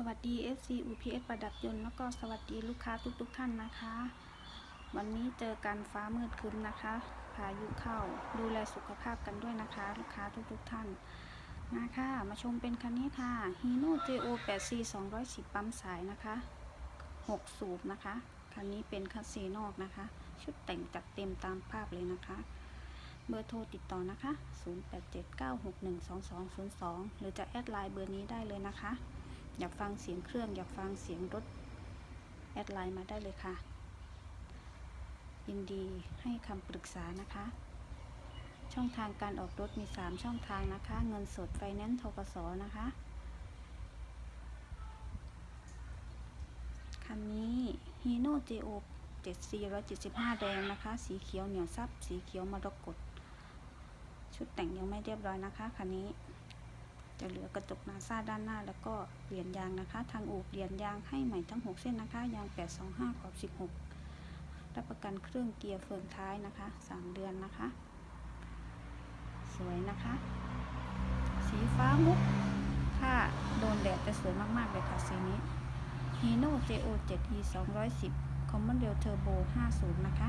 สวัสดี FC UPS ประดับยนต์แล้วก็สวัสดีลูกค้าทุกๆทท่านนะคะ วันนี้เจอกันฟ้ามืดครึ้มนะคะพายุเข้าดูแลสุขภาพกันด้วยนะคะ ลูกค้าทุกๆทท่านมาค่ะมาชมเป็นคันนี้ค่ะ Hino JO 8 c 210 ปั๊มสายนะคะ 6 สูบนะคะ คันนี้เป็นคัสซีนอกนะคะ ชุดแต่งจัดเต็มตามภาพเลยนะคะ เบอร์โทรติดต่อนะคะ 0879612202 หรือจะแอดไลน์เบอร์นี้ได้เลยนะคะ อยากฟังเสียงเครื่อง อยากฟังเสียงรถ แอดไลน์มาได้เลยค่ะ ยินดีให้คำปรึกษานะคะ ช่องทางการออกรถมี 3 ช่องทางนะคะ เงินสดไฟแนนซ์ทกสนะคะ คันนี้ Hino JO 7 4 175 แดงนะคะ สีเขียวเหนียวซับ สีเขียวมรกตชุดแต่งยังไม่เรียบร้อยนะคะคันนี้ จะเหลือกระจกนาซาด้านหน้า แล้วก็เปลี่ยนยางนะคะ ทางอู่เปลี่ยนยางให้ใหม่ทั้ง 6 เส้นนะคะ ยาง 825 ขอบ 16 รับประกันเครื่องเกียร์เฟืองท้ายนะคะ 3 เดือนนะคะ สวยนะคะ สีฟ้ามุก ถ้าโดนแดดจะสวยมากๆเลยค่ะสีนี้ Hino JO 7 E 210 Common Rail Turbo 50 นะคะ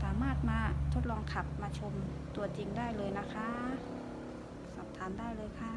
สามารถมาทดลองขับมาชมตัวจริงได้เลยนะคะ ถามได้เลยค่ะ